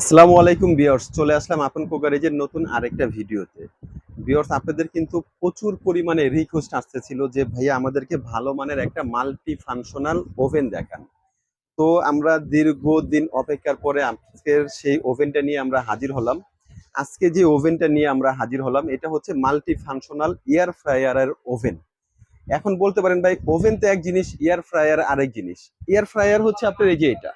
আসসালামু আলাইকুম বিয়ার্স চলে আসলাম আপন কোকারেজের নতুন আরেকটা ভিডিওতে। বিয়ার্স আপনাদের কিন্তু প্রচুর পরিমাণে রিকোয়েস্ট আসতেছিল যে, ভাইয়া, আমাদেরকে ভালো মানের একটা মাল্টি ফাংশনাল ওভেন দেখান। তো আমরা দীর্ঘদিন অপেক্ষার পরে আজকের সেই ওভেনটা নিয়ে আমরা হাজির হলাম। আজকে যে ওভেনটা নিয়ে আমরা হাজির হলাম, এটা হচ্ছে মাল্টি ফাংশনাল এয়ার ফ্রায়ারের ওভেন এখন বলতে পারেন ভাই ওভেন তো এক জিনিস এয়ার ফ্রায়ার আরেক জিনিস। এয়ার ফ্রায়ার হচ্ছে আপনার এই যে এটা।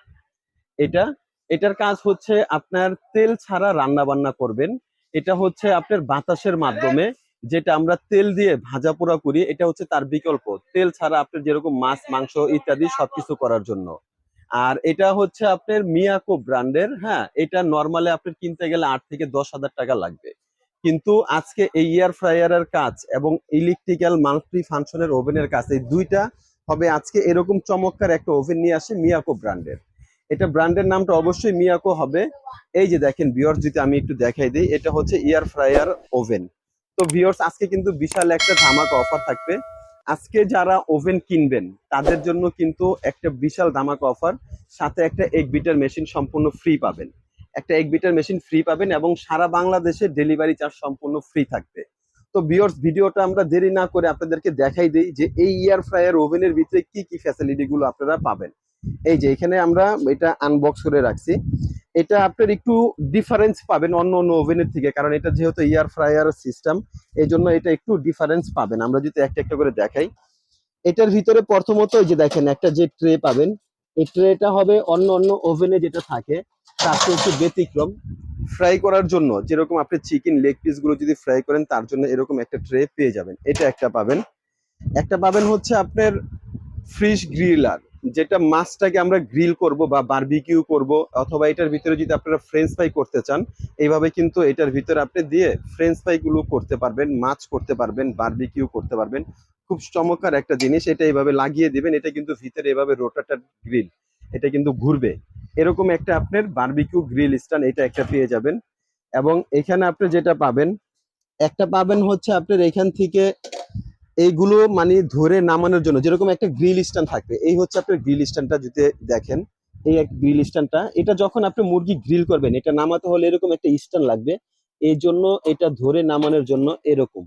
এটা এটার কাজ হচ্ছে আপনার তেল ছাড়া রান্না বান্না করবেন। এটা হচ্ছে আপনার বাতাসের মাধ্যমে, যেটা আমরা তেল দিয়ে ভাজা পোড়া করি, এটা হচ্ছে তার বিকল্প। তেল ছাড়া আপনার যেরকম মাছ, মাংস ইত্যাদি সবকিছু করার জন্য। আর এটা হচ্ছে আপনার মিয়াকো ব্র্যান্ডের হ্যাঁ এটা নর্মালি আপনার কিনতে গেলে আট থেকে দশ হাজার টাকা লাগবে। কিন্তু আজকে এই এয়ার ফ্রায়ারের কাজ এবং ইলেকট্রিক্যাল মাল্টি ফাংশনের ওভেনের কাজ, এই দুইটা হবে আজকে এরকম চমৎকার একটা ওভেন নিয়ে আসে মিয়াকো ব্র্যান্ডের। এটা ব্র্যান্ডের নামটা অবশ্যই মিয়াকো হবে। এই যে দেখেন ভিউয়ার্স যদি আমি একটু দেখাই দিই, এটা হচ্ছে এয়ার ফ্রায়ার ওভেন তো ভিউয়ার্স আজকে কিন্তু বিশাল একটা ধামাকা অফার থাকবে। আজকে যারা ওভেন কিনবেন, তাদের জন্য কিন্তু একটা বিশাল ধামাকা অফার সাথে একটা এক বিটার মেশিন সম্পূর্ণ ফ্রি পাবেন। একটা এক বিটার মেশিন ফ্রি পাবেন এবং সারা বাংলাদেশে ডেলিভারি চার্জ সম্পূর্ণ ফ্রি থাকবে। তো ভিউয়ার্স ভিডিওটা আমরা দেরি না করে আপনাদেরকে দেখাই দিই যে এই এয়ার ফ্রায়ার ওভেনের ভিতরে কি কি ফ্যাসিলিটি গুলো আপনারা পাবেন। এই যে এখানে আমরা এটা আনবক্স করে রাখছি। এটা আপনার একটু ডিফারেন্স পাবেন অন্য অন্য ওভেনের থেকে, কারণ এটা যেহেতু এয়ার ফ্রায়ার সিস্টেম এই জন্য এটা একটু ডিফারেন্স পাবেন। আমরা যদি একটা একটা করে দেখাই। এটার ভিতরে প্রথমত এই যে দেখেন, একটা যে ট্রে পাবেন। এই ট্রেটা হবে অন্য অন্য ওভেনে যেটা থাকে, তার একটু ব্যতিক্রম। ফ্রাই করার জন্য, যেরকম আপনি চিকেন লেগ পিসগুলো যদি ফ্রাই করেন, তার জন্য এরকম একটা ট্রে পেয়ে যাবেন। এটা একটা পাবেন। একটা পাবেন হচ্ছে আপনার ফ্রিশ গ্রিলার যেটা মাছটাকে আমরা গ্রিল করব বা বারবিকিউ করব, অথবা এটার ভিতরে যদি আপনারা ফ্রেঞ্চ ফ্রাই করতে চান, এইভাবে কিন্তু এটার ভিতরে আপনি দিয়ে ফ্রেঞ্চ ফ্রাই গুলো করতে পারবেন, মাছ করতে পারবেন বারবিকিউ করতে পারবেন। খুব চমৎকার একটা জিনিস, এটা এইভাবে লাগিয়ে দিবেন, এটা কিন্তু ভিতরে এভাবে রোটাটার গ্রিল এটা কিন্তু ঘুরবে। এরকম একটা আপনার বারবিকিউ গ্রিল স্ট্যান্ড এটা একটা পেয়ে যাবেন। এবং এখানে আপনি যেটা পাবেন, একটা পাবেন হচ্ছে আপনার এখান থেকে এইগুলো মানে ধরে নামানোর জন্য, যেরকম একটা গ্রিল স্ট্যান্ড থাকবে। এই হচ্ছে আপনার গ্রিল স্ট্যান্ডটা যদি দেখেন, এই এক গ্রিল স্ট্যান্ডটা এটা যখন আপনি মুরগি গ্রিল করবেন, এটা নামাতে হলে এরকম একটা স্ট্যান্ড লাগবে। এই জন্য এটা ধরে নামানোর জন্য এরকম।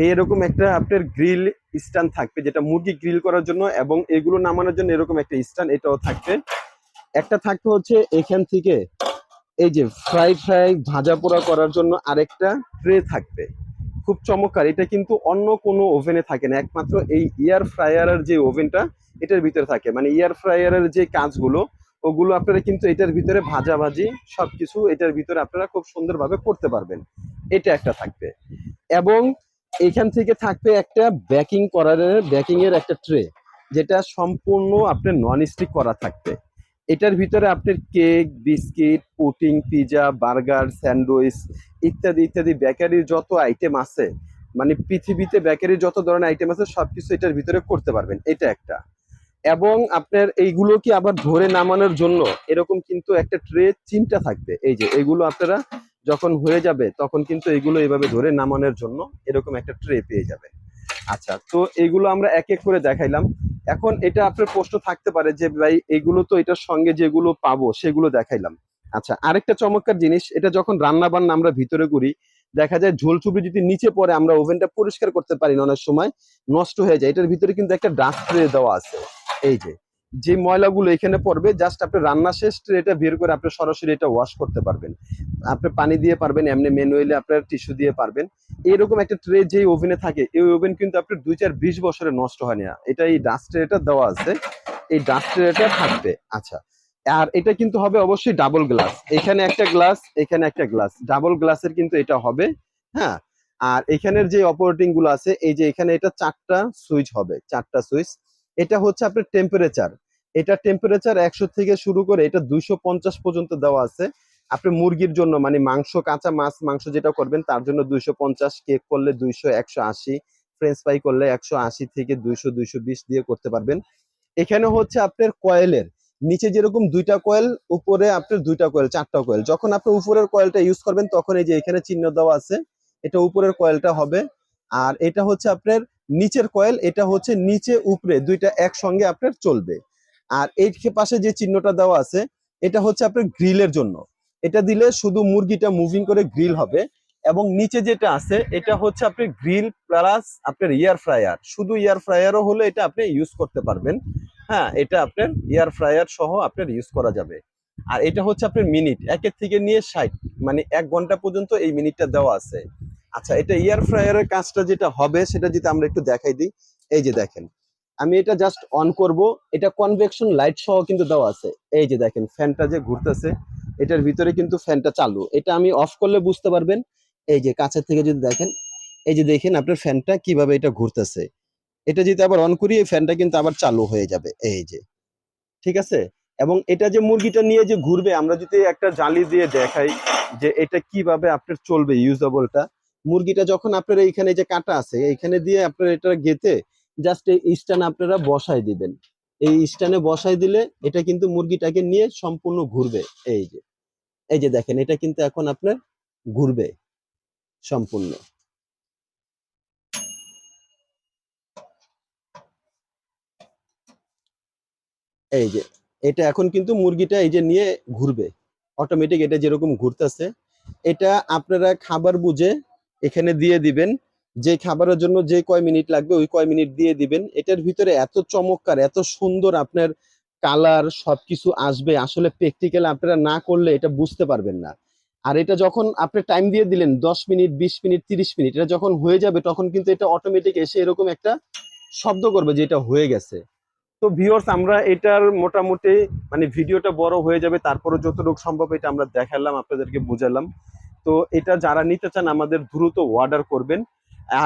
এই এরকম একটা আপনার গ্রিল স্ট্যান্ড থাকবে, যেটা মুরগি গ্রিল করার জন্য এবং এগুলো নামানোর জন্য এরকম একটা স্ট্যান্ড, এটাও থাকবে। একটা থাকবে হচ্ছে এখান থেকে এই যে ফ্রাই ফ্রাই ভাজা পোড়া করার জন্য আরেকটা ট্রে থাকবে। খুব চমৎকার, এটা কিন্তু অন্য কোনো ওভেনে থাকে না, একমাত্র এই এয়ার ফ্রায়ারের যে ওভেনটা, এটার ভিতরে থাকে। মানে এয়ার ফ্রায়ারের যে কাজগুলো, ওগুলো আপনারা কিন্তু এটার ভিতরে ভাজা ভাজাভাজি সবকিছু এটার ভিতরে আপনারা খুব সুন্দরভাবে করতে পারবেন। এটা একটা থাকবে। এবং এখান থেকে থাকবে একটা ব্যাকিং করার বেকিং এর একটা ট্রে যেটা সম্পূর্ণ আপনার নন স্টিক করা থাকবে। এটার ভিতরে আপনার cake biscuit pudding pizza burger sandwich ইত্যাদি ইত্যাদি। বেকারির যত আইটেম আছে মানে পৃথিবীতে বেকারির যত ধরনের আইটেম আছে, সবকিছু এটার ভিতরে করতে পারবেন। এটা একটা। এবং আপনার এইগুলো কি আবার ধরে নামানোর জন্য এরকম কিন্তু একটা ট্রে চিমটা থাকবে। এই যে, এগুলো আপনারা যখন হয়ে যাবে, তখন কিন্তু এগুলো এইভাবে ধরে নামানোর জন্য এরকম একটা ট্রে পেয়ে যাবে। আচ্ছা তো এগুলো আমরা এক এক করে দেখাইলাম। এখন এটা আপনার প্রশ্ন থাকতে পারে যে, ভাই, এগুলো তো এটার সঙ্গে যেগুলো পাবো, সেগুলো দেখাইলাম। আচ্ছা আরেকটা চমৎকার জিনিস, এটা যখন রান্না বান্না আমরা ভিতরে করি, দেখা যায় ঝোল যদি নিচে পড়ে, আমরা ওভেনটা পরিষ্কার করতে পারি না, অনেক সময় নষ্ট হয়ে যায়। এটার ভিতরে কিন্তু একটা ডাস্ট দেওয়া আছে। এই যে যে ময়লাগুলো এখানে পড়বে জাস্ট আপনি রান্না শেষ ট্রেটা বের করে আপনি সরাসরি এটা ওয়াশ করতে পারবেন। আপনি পানি দিয়ে পারবেন, এমনি ম্যানুয়ালি আপনার টিস্যু দিয়ে পারবেন। এরকম একটা ট্রে যেই ওভেনে থাকে, এই ওভেন কিন্তু আপনার দুই চার বিশ বছরে নষ্ট হয় না। এটা এই ডাস্ট ট্রেটা দেওয়া আছে। এই ডাস্ট ট্রেটা থাকবে। আচ্ছা। আর এটা কিন্তু হবে অবশ্যই ডাবল গ্লাস এখানে একটা গ্লাস এখানে একটা গ্লাস ডাবল গ্লাসের কিন্তু এটা হবে হ্যাঁ? আর এখানের যে অপারেটিংগুলো আছে, এই যে এখানে এটা চারটা সুইচ হবে, চারটা সুইচ এটা হচ্ছে আপনার টেম্পারেচার এটা টেম্পারেচার একশো থেকে শুরু করে এটা দুইশো পঞ্চাশ পর্যন্ত দেওয়া আছে। আপনি মুরগির জন্য মানে মাংস, কাঁচা মাছ, মাংস যেটা করবেন, তার জন্য দুইশো পঞ্চাশ, কেক করলে দুইশো, একশো আশি ফ্রেঞ্চ ফ্রাই করলে একশো আশি থেকে দুইশো দুইশো বিশ দিয়ে করতে পারবেন। এখানে হচ্ছে আপনার কয়েলের, নিচে যেরকম দুইটা কয়েল, উপরে আপনার দুইটা কয়েল, চারটা কয়েল। যখন আপনি উপরের কয়েলটা ইউজ করবেন, তখন এই যে এখানে চিহ্ন দেওয়া আছে, এটা উপরের কয়েলটা হবে। আর এটা হচ্ছে আপনার নিচের কয়েল এটা হচ্ছে নিচে উপরে, দুইটা একসঙ্গে আপনার চলবে। আর এই পাশে যে চিহ্নটা দেওয়া আছে, এটা হচ্ছে আপনার গ্রিলের জন্য। এটা দিলে শুধু মুরগিটা মুভিং করে গ্রিল হবে এবং নিচে যেটা আছে, এটা হচ্ছে আপনি গ্রিল প্লাস আপনার ইয়ার ফ্রায়ার শুধু ইয়ার ফ্রায়ারও হলে এটা আপনি ইউজ করতে পারবেন। হ্যাঁ এটা আপনার ইয়ার ফ্রায়ার সহ আপনার ইউজ করা যাবে। আর এটা হচ্ছে আপনার মিনিট একের থেকে নিয়ে ষাট মানে এক ঘণ্টা পর্যন্ত এই মিনিটটা দেওয়া আছে। আচ্ছা এটা ইয়ার ফ্রায়ারের কাজটা যেটা হবে সেটা যদি আমরা একটু দেখাই দিই। এই যে দেখেন, আমি এটা জাস্ট অন করব। এটা কনভেকশন লাইট সহ কিন্তু দেওয়া আছে। এই যে দেখেন ফ্যানটা যে ঘুরতেছে, এটার ভিতরে কিন্তু ফ্যানটা চালু। এটা আমি অফ করলে বুঝতে পারবেন। এই যে কাছের থেকে যদি দেখেন, এই যে দেখেন আপনার ফ্যানটা কীভাবে এটা ঘুরতেছে। এটা যদি আবার অন করি, এই ফ্যানটা কিন্তু আবার চালু হয়ে যাবে। এই যে, ঠিক আছে? এবং এটা যে মুরগিটা নিয়ে যে ঘুরবে, আমরা যদি একটা জালি দিয়ে দেখাই যে এটা কীভাবে আপনার চলবে ইউজেবলটা মুরগিটা যখন আপনার এইখানে যে কাটা আছে, এইখানে দিয়ে আপনার এটা গেতে জাস্ট এই স্ট্যান্ড আপনারা বসাই দিবেন। এই স্ট্যান্ডে বসাই দিলে এটা কিন্তু মুরগিটাকে নিয়ে সম্পূর্ণ ঘুরবে। এই যে এই যে দেখেন, এটা কিন্তু এখন আপনার ঘুরবে সম্পূর্ণ। এই যে, এটা এখন কিন্তু মুরগিটা এই যে নিয়ে ঘুরবে। অটোমেটিক এটা যেরকম ঘুরতেছে, এটা আপনারা খাবার বুঝে এখানে দিয়ে দিবেন। যে খাবারের জন্য যে কয় মিনিট লাগবে, ওই কয় মিনিট দিয়ে দিবেন। এটার ভিতরে এত চমৎকার, এত সুন্দর আপনার কালার সবকিছু আসবে। আসলে প্র্যাকটিক্যাল আপনারা না করলে এটা বুঝতে পারবেন না। আর এটা যখন আপনি টাইম দিয়ে দিলেন, দশ মিনিট, বিশ মিনিট, তিরিশ মিনিট, এটা যখন হয়ে যাবে, তখন কিন্তু এটা অটোমেটিক এসে এরকম একটা শব্দ করবে যে এটা হয়ে গেছে। তো ভিওর্স আমরা এটার মোটামুটি মানে ভিডিওটা বড় হয়ে যাবে তারপরে যতটুকু সম্ভব এটা আমরা দেখালাম, আপনাদেরকে বুঝালাম। তো এটা যারা নিতে চান, আমাদের দ্রুত অর্ডার করবেন।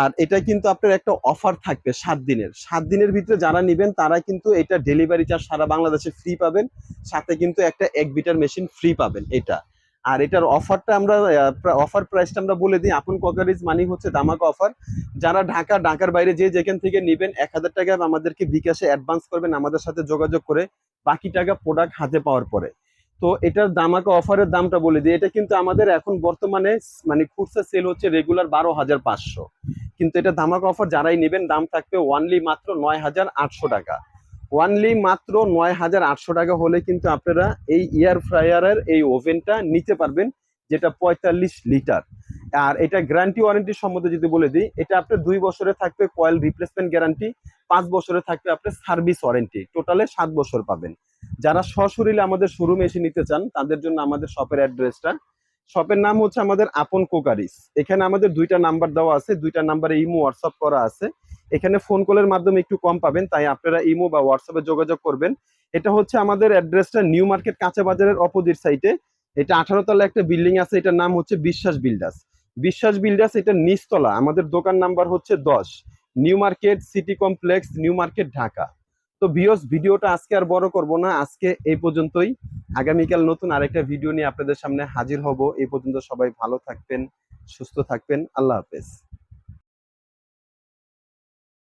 আর এটা কিন্তু আপনার একটা অফার থাকবে সাত দিনের। সাত দিনের ভিতরে যারা নেবেন, তারা কিন্তু এটা ডেলিভারি চার্জ সারা বাংলাদেশে ফ্রি পাবেন। সাথে কিন্তু একটা এক বিটার মেশিন ফ্রি পাবেন এটা। আর এটার অফারটা আমরা অফার প্রাইসটা আমরা বলে দিই, আপন ককারিজ মানি হচ্ছে দামাকা অফার যারা ঢাকা, ঢাকার বাইরে যে যেখান থেকে নেবেন, এক হাজার টাকা আমাদেরকে বিকাশে অ্যাডভান্স করবেন, আমাদের সাথে যোগাযোগ করে বাকি টাকা প্রোডাক্ট হাতে পাওয়ার পরে। তো এটার দামাকা অফারের দামটা বলে দিই। এটা কিন্তু আমাদের এখন বর্তমানে মানে খুচরা সেল হচ্ছে রেগুলার বারো হাজার পাঁচশো। কিন্তু এটা দামাকা অফার যারাই নেবেন, দাম থাকবে ওয়ানলি মাত্র নয় হাজার আটশো টাকা। ওয়ানলি মাত্র নয় হাজার আটশো টাকা হলে কিন্তু আপনারা এই এয়ার ফ্রায়ারের এই ওভেনটা নিতে পারবেন, যেটা পঁয়তাল্লিশ লিটার। আর এটা গ্যারান্টি ওয়ারেন্টি সম্বন্ধে যদি বলে দিই, এটা আপনার দুই বছরে থাকবে কয়েল রিপ্লেসমেন্ট গ্যারান্টি পাঁচ বছরে থাকবে আপনার সার্ভিস ওয়ারেন্টি টোটালে সাত বছর পাবেন। যারা সশরীরে আমাদের শোরুমে এসে নিতে চান, তাদের জন্য আমাদের শপের অ্যাড্রেসটা শপের নাম হচ্ছে আমাদের আপন কোকারিস। এখানে আমাদের দুইটা নাম্বার দেওয়া আছে, দুইটা নাম্বারে ইমো হোয়াটসঅ্যাপ করা আছে। এখানে ফোন কলের মাধ্যমে একটু কম পাবেন, তাই আপনারা ইমো বা হোয়াটসঅ্যাপে যোগাযোগ করবেন। এটা হচ্ছে আমাদের অ্যাড্রেসটা নিউ মার্কেট কাঁচা বাজারের অপোজিট সাইডে এটা আঠারো তলা একটা বিল্ডিং আছে, এটার নাম হচ্ছে বিশ্বাস বিল্ডার্স বিশ্বাস বিল্ডার্স এটা নিচতলা। আমাদের দোকান নাম্বার হচ্ছে দশ। New market city complex new market Dhaka তো ভিওস ভিডিওটা আজকে আর বড় করব না। আজকে এই পর্যন্তই। আগামীকাল নতুন আরেকটা ভিডিও নিয়ে আপনাদের সামনে হাজির হব। এই পর্যন্ত সবাই ভালো থাকবেন, সুস্থ থাকবেন। আল্লাহ হাফেজ।